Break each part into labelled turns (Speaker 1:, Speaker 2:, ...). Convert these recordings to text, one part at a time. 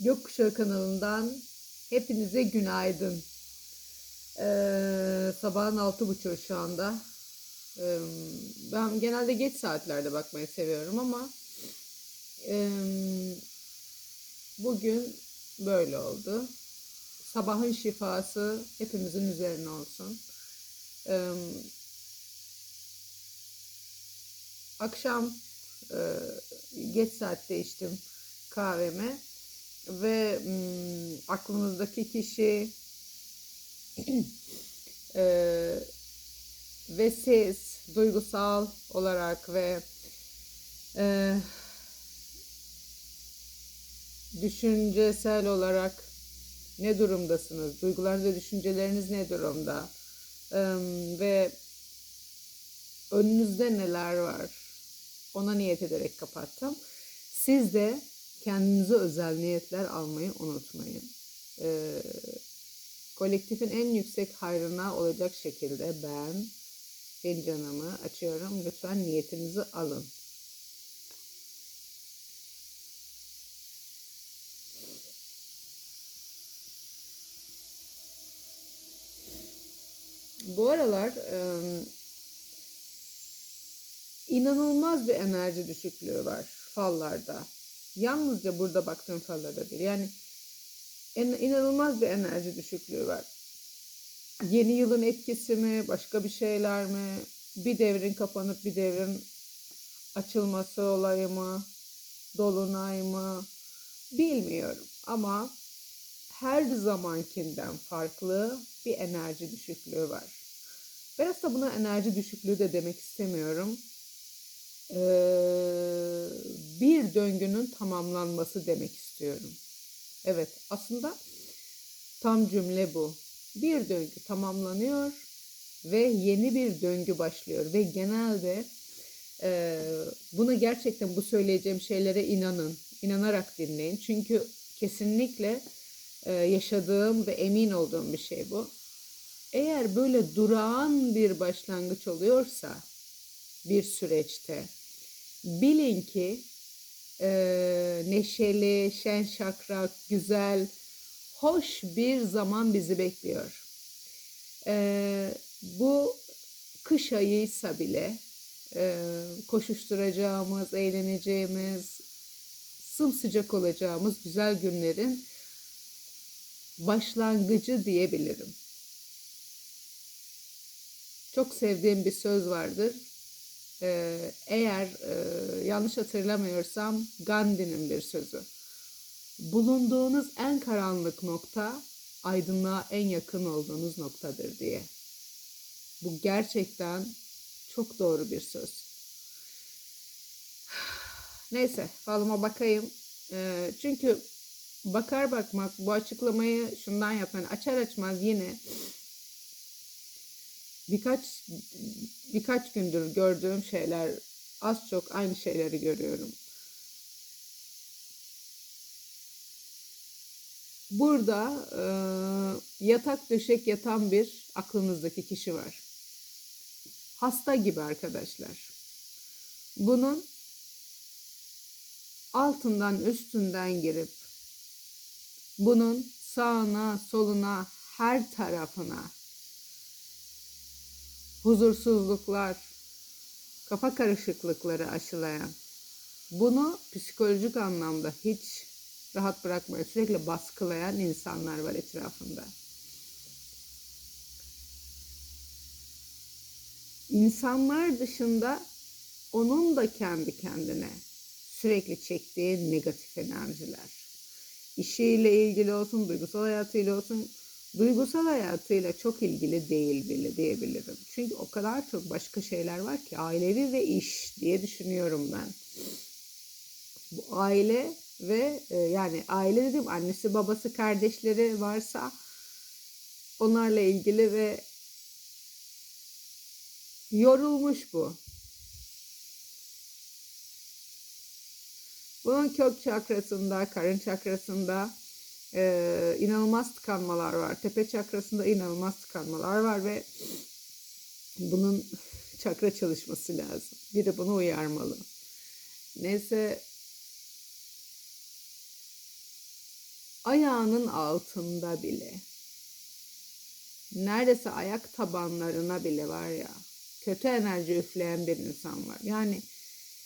Speaker 1: Gökkuşağı kanalından hepinize günaydın. Ee, sabahın altı buçuğu şu anda. Ee, ben genelde geç saatlerde bakmayı seviyorum ama e, bugün böyle oldu. Sabahın şifası hepimizin üzerine olsun. Ee, akşam e, geç saatte içtim kahvemi ve aklınızdaki kişi e, ve siz duygusal olarak ve e, düşüncesel olarak ne durumdasınız? Duygularınız ve düşünceleriniz ne durumda? E, ve önünüzde neler var? Ona niyet ederek kapattım. Siz de kendinize özel niyetler almayı unutmayın. Ee, kolektifin en yüksek hayrına olacak şekilde ben fincanımı açıyorum. Lütfen niyetinizi alın. Bu aralar e, inanılmaz bir enerji düşüklüğü var fallarda. Yalnızca burada baktığım fallarda değil. Yani en, inanılmaz bir enerji düşüklüğü var. Yeni yılın etkisi mi, başka bir şeyler mi? Bir devrin kapanıp bir devrin açılması olayı mı? Dolunay mı? Bilmiyorum ama her zamankinden farklı bir enerji düşüklüğü var. Biraz da buna enerji düşüklüğü de demek istemiyorum. Ee, bir döngünün tamamlanması demek istiyorum. Evet, aslında tam cümle bu. Bir döngü tamamlanıyor ve yeni bir döngü başlıyor ve genelde e, buna gerçekten bu söyleyeceğim şeylere inanın, inanarak dinleyin. Çünkü kesinlikle e, yaşadığım ve emin olduğum bir şey bu. Eğer böyle durağan bir başlangıç oluyorsa bir süreçte bilin ki e, neşeli, şen şakrak, güzel, hoş bir zaman bizi bekliyor. E, bu kış ayıysa bile e, koşuşturacağımız, eğleneceğimiz, sımsıcak olacağımız güzel günlerin başlangıcı diyebilirim. Çok sevdiğim bir söz vardır. Ee, eğer e, yanlış hatırlamıyorsam Gandhi'nin bir sözü. Bulunduğunuz en karanlık nokta aydınlığa en yakın olduğunuz noktadır diye. Bu gerçekten çok doğru bir söz. Neyse falıma bakayım. Ee, çünkü bakar bakmak bu açıklamayı şundan yapmayın. Açar açmaz yine birkaç birkaç gündür gördüğüm şeyler az çok aynı şeyleri görüyorum. Burada e, yatak döşek yatan bir aklınızdaki kişi var. Hasta gibi arkadaşlar. Bunun altından üstünden girip bunun sağına soluna her tarafına huzursuzluklar, kafa karışıklıkları aşılayan, bunu psikolojik anlamda hiç rahat bırakmıyor, sürekli baskılayan insanlar var etrafında. İnsanlar dışında onun da kendi kendine sürekli çektiği negatif enerjiler. İşiyle ilgili olsun, duygusal hayatıyla olsun, duygusal hayatıyla çok ilgili değil bile diyebilirim. Çünkü o kadar çok başka şeyler var ki ailevi ve iş diye düşünüyorum ben. Bu aile ve e, yani aile dedim annesi babası kardeşleri varsa onlarla ilgili ve yorulmuş bu. Bunun kök çakrasında, karın çakrasında, e, inanılmaz tıkanmalar var. Tepe çakrasında inanılmaz tıkanmalar var ve bunun çakra çalışması lazım. Biri bunu uyarmalı. Neyse ayağının altında bile neredeyse ayak tabanlarına bile var ya kötü enerji üfleyen bir insan var. Yani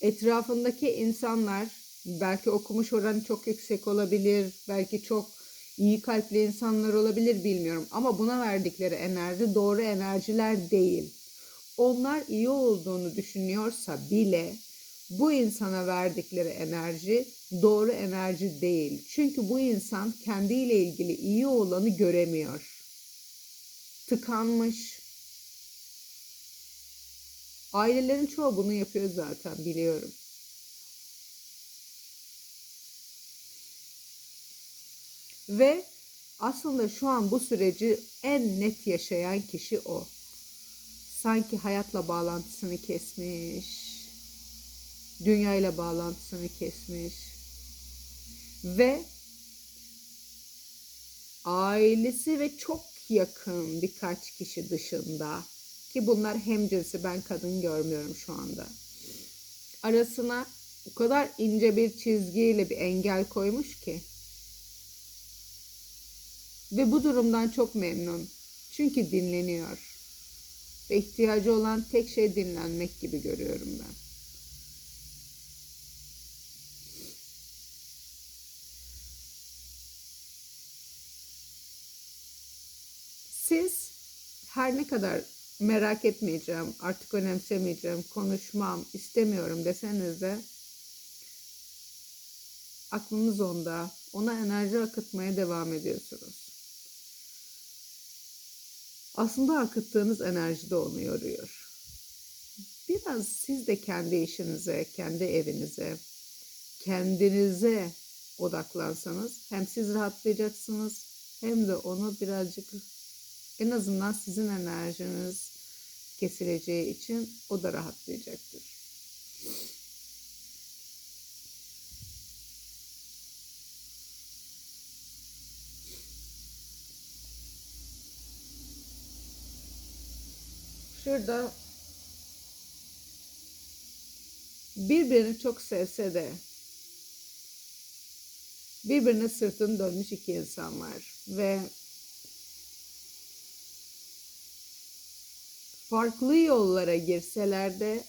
Speaker 1: etrafındaki insanlar belki okumuş oranı çok yüksek olabilir, belki çok iyi kalpli insanlar olabilir bilmiyorum ama buna verdikleri enerji doğru enerjiler değil. Onlar iyi olduğunu düşünüyorsa bile bu insana verdikleri enerji doğru enerji değil. Çünkü bu insan kendiyle ilgili iyi olanı göremiyor. Tıkanmış. Ailelerin çoğu bunu yapıyor zaten biliyorum. Ve aslında şu an bu süreci en net yaşayan kişi o. Sanki hayatla bağlantısını kesmiş. Dünyayla bağlantısını kesmiş. Ve ailesi ve çok yakın birkaç kişi dışında ki bunlar hemcinsi ben kadın görmüyorum şu anda. Arasına o kadar ince bir çizgiyle bir engel koymuş ki. Ve bu durumdan çok memnun. Çünkü dinleniyor. Ve ihtiyacı olan tek şey dinlenmek gibi görüyorum ben. Siz her ne kadar merak etmeyeceğim, artık önemsemeyeceğim, konuşmam, istemiyorum deseniz de aklınız onda, ona enerji akıtmaya devam ediyorsunuz. Aslında akıttığınız enerji de onu yoruyor. Biraz siz de kendi işinize, kendi evinize, kendinize odaklansanız hem siz rahatlayacaksınız hem de onu birazcık en azından sizin enerjiniz kesileceği için o da rahatlayacaktır. Şurada birbirini çok sevse de birbirine sırtını dönmüş iki insan var ve farklı yollara girseler de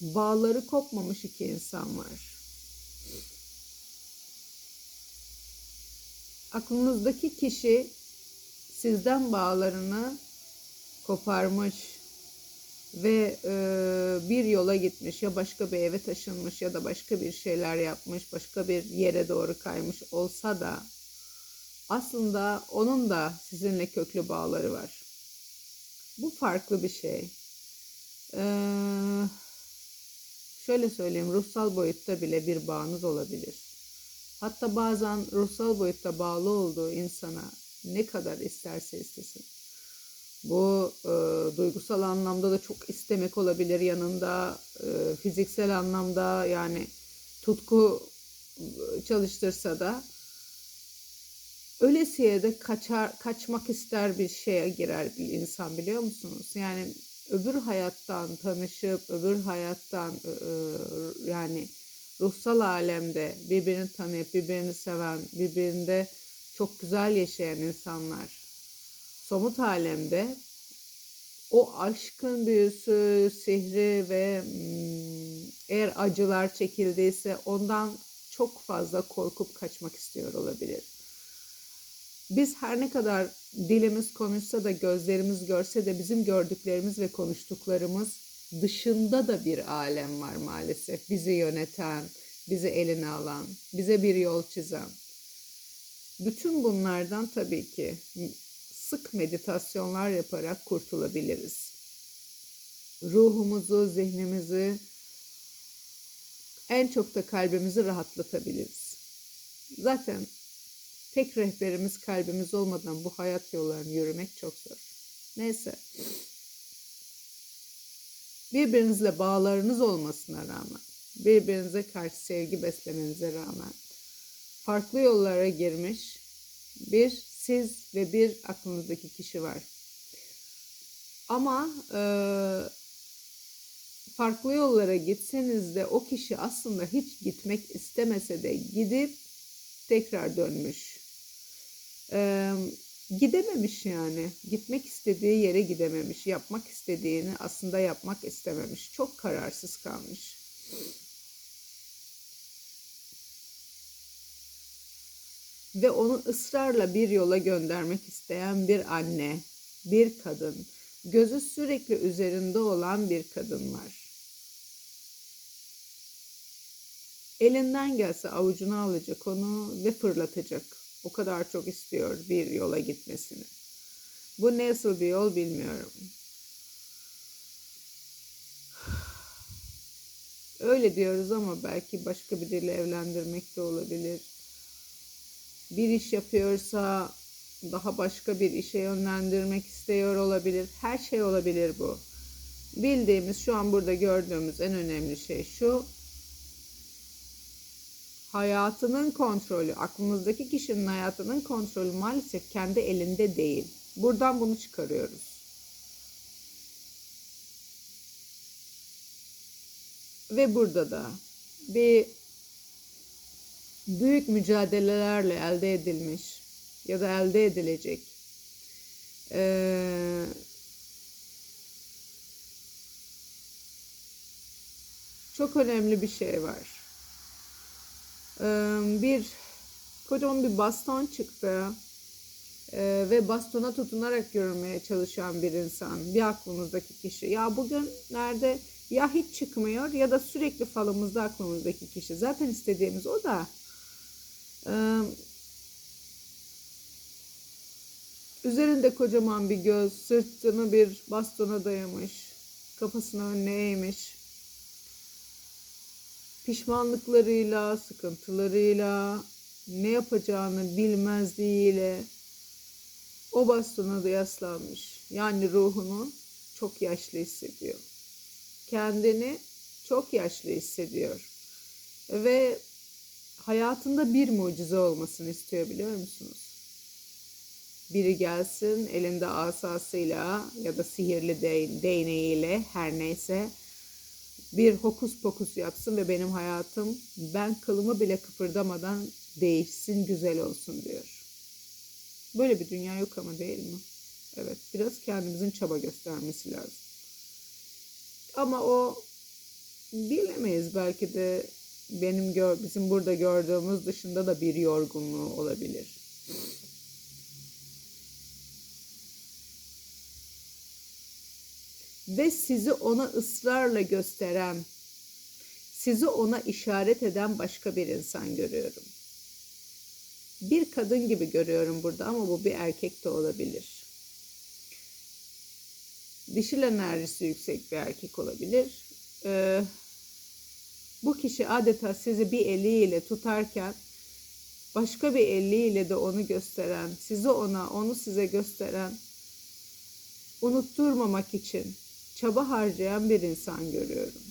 Speaker 1: bağları kopmamış iki insan var. Aklınızdaki kişi sizden bağlarını koparmış ve e, bir yola gitmiş ya başka bir eve taşınmış ya da başka bir şeyler yapmış, başka bir yere doğru kaymış olsa da aslında onun da sizinle köklü bağları var. Bu farklı bir şey. Ee, şöyle söyleyeyim, ruhsal boyutta bile bir bağınız olabilir. Hatta bazen ruhsal boyutta bağlı olduğu insana ne kadar isterse istesin. Bu e, duygusal anlamda da çok istemek olabilir yanında, e, fiziksel anlamda yani tutku çalıştırsa da ölesiye de kaçar, kaçmak ister bir şeye girer bir insan biliyor musunuz? Yani öbür hayattan tanışıp öbür hayattan yani ruhsal alemde birbirini tanıyıp birbirini seven, birbirinde çok güzel yaşayan insanlar somut alemde o aşkın büyüsü, sihri ve eğer acılar çekildiyse ondan çok fazla korkup kaçmak istiyor olabilir. Biz her ne kadar dilimiz konuşsa da gözlerimiz görse de bizim gördüklerimiz ve konuştuklarımız dışında da bir alem var maalesef. Bizi yöneten, bizi eline alan, bize bir yol çizen. Bütün bunlardan tabii ki sık meditasyonlar yaparak kurtulabiliriz. Ruhumuzu, zihnimizi, en çok da kalbimizi rahatlatabiliriz. Zaten tek rehberimiz kalbimiz olmadan bu hayat yollarını yürümek çok zor. Neyse. Birbirinizle bağlarınız olmasına rağmen, birbirinize karşı sevgi beslemenize rağmen farklı yollara girmiş bir siz ve bir aklınızdaki kişi var. Ama e, farklı yollara gitseniz de o kişi aslında hiç gitmek istemese de gidip tekrar dönmüş. Ee, gidememiş yani. Gitmek istediği yere gidememiş. Yapmak istediğini aslında yapmak istememiş. Çok kararsız kalmış. Ve onu ısrarla bir yola göndermek isteyen bir anne, bir kadın, gözü sürekli üzerinde olan bir kadın var. Elinden gelse avucuna alacak onu ve fırlatacak. O kadar çok istiyor bir yola gitmesini. Bu nasıl bir yol bilmiyorum. Öyle diyoruz ama belki başka biriyle evlendirmek de olabilir. Bir iş yapıyorsa daha başka bir işe yönlendirmek istiyor olabilir. Her şey olabilir bu. Bildiğimiz şu an burada gördüğümüz en önemli şey şu hayatının kontrolü, aklımızdaki kişinin hayatının kontrolü maalesef kendi elinde değil. Buradan bunu çıkarıyoruz. Ve burada da bir büyük mücadelelerle elde edilmiş ya da elde edilecek ee, çok önemli bir şey var bir kocaman bir baston çıktı ve bastona tutunarak görmeye çalışan bir insan, bir aklımızdaki kişi. Ya bugün nerede ya hiç çıkmıyor ya da sürekli falımızda aklımızdaki kişi. Zaten istediğimiz o da. Üzerinde kocaman bir göz, sırtını bir bastona dayamış, kafasını önüne eğmiş pişmanlıklarıyla, sıkıntılarıyla, ne yapacağını bilmezliğiyle o bastona da yaslanmış. Yani ruhunu çok yaşlı hissediyor. Kendini çok yaşlı hissediyor. Ve hayatında bir mucize olmasını istiyor biliyor musunuz? Biri gelsin elinde asasıyla ya da sihirli değneğiyle her neyse bir hokus pokus yapsın ve benim hayatım ben kılımı bile kıpırdamadan değişsin, güzel olsun diyor. Böyle bir dünya yok ama değil mi? Evet, biraz kendimizin çaba göstermesi lazım. Ama o bilemeyiz belki de benim gör, bizim burada gördüğümüz dışında da bir yorgunluğu olabilir. ve sizi ona ısrarla gösteren, sizi ona işaret eden başka bir insan görüyorum. Bir kadın gibi görüyorum burada ama bu bir erkek de olabilir. Dişil enerjisi yüksek bir erkek olabilir. Ee, bu kişi adeta sizi bir eliyle tutarken başka bir eliyle de onu gösteren, sizi ona, onu size gösteren, unutturmamak için çaba harcayan bir insan görüyorum.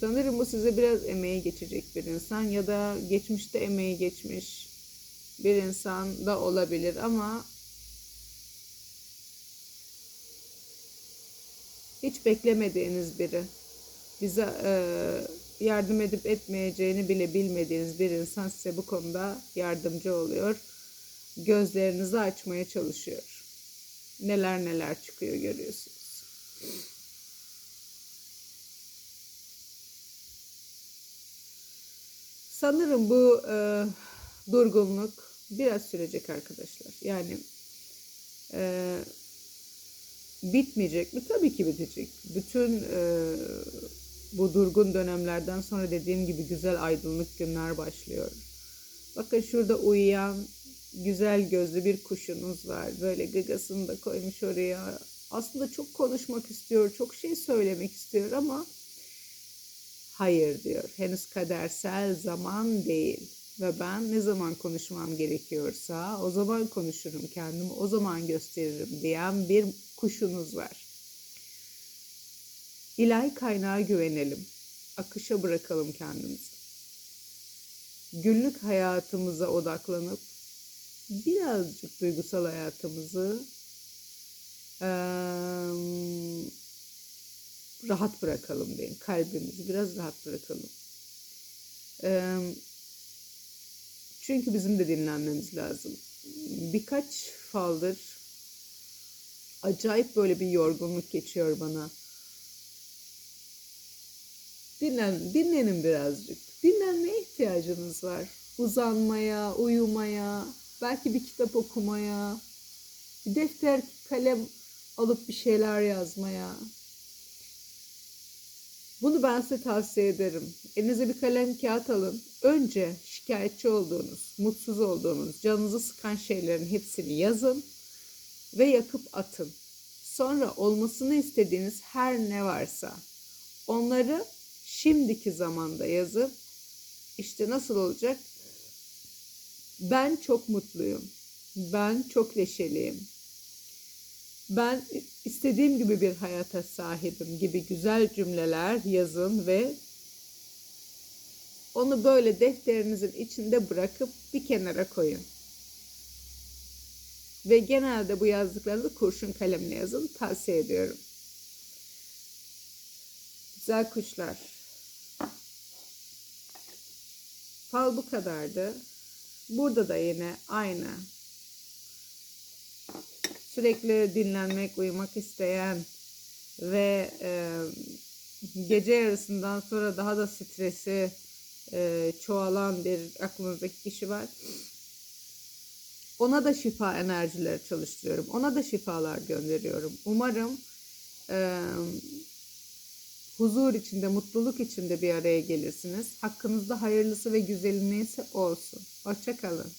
Speaker 1: Sanırım bu size biraz emeği geçecek bir insan ya da geçmişte emeği geçmiş bir insan da olabilir ama hiç beklemediğiniz biri bize e, yardım edip etmeyeceğini bile bilmediğiniz bir insan size bu konuda yardımcı oluyor gözlerinizi açmaya çalışıyor. Neler neler çıkıyor görüyorsunuz. Sanırım bu e, durgunluk biraz sürecek arkadaşlar. Yani e, bitmeyecek mi? Tabii ki bitecek. Bütün e, bu durgun dönemlerden sonra dediğim gibi güzel aydınlık günler başlıyor. Bakın şurada uyuyan güzel gözlü bir kuşunuz var. Böyle gagasını da koymuş oraya. Aslında çok konuşmak istiyor, çok şey söylemek istiyor ama hayır diyor. Henüz kadersel zaman değil. Ve ben ne zaman konuşmam gerekiyorsa o zaman konuşurum kendimi, o zaman gösteririm diyen bir kuşunuz var. İlahi kaynağa güvenelim. Akışa bırakalım kendimizi. Günlük hayatımıza odaklanıp birazcık duygusal hayatımızı rahat bırakalım deyin. Kalbimizi biraz rahat bırakalım. Ee, çünkü bizim de dinlenmemiz lazım. Birkaç faldır acayip böyle bir yorgunluk geçiyor bana. Dinlen, dinlenin birazcık. Dinlenmeye ihtiyacınız var. Uzanmaya, uyumaya, belki bir kitap okumaya, bir defter, kalem alıp bir şeyler yazmaya. Bunu ben size tavsiye ederim. Elinize bir kalem kağıt alın. Önce şikayetçi olduğunuz, mutsuz olduğunuz, canınızı sıkan şeylerin hepsini yazın ve yakıp atın. Sonra olmasını istediğiniz her ne varsa onları şimdiki zamanda yazıp işte nasıl olacak? Ben çok mutluyum. Ben çok neşeliyim. Ben istediğim gibi bir hayata sahibim gibi güzel cümleler yazın ve onu böyle defterinizin içinde bırakıp bir kenara koyun. Ve genelde bu yazdıklarınızı kurşun kalemle yazın. Tavsiye ediyorum. Güzel kuşlar. Fal bu kadardı. Burada da yine aynı. Sürekli dinlenmek, uyumak isteyen ve e, gece yarısından sonra daha da stresi e, çoğalan bir aklınızdaki kişi var. Ona da şifa enerjileri çalıştırıyorum. Ona da şifalar gönderiyorum. Umarım e, huzur içinde, mutluluk içinde bir araya gelirsiniz. Hakkınızda hayırlısı ve güzeli neyse olsun. Hoşçakalın.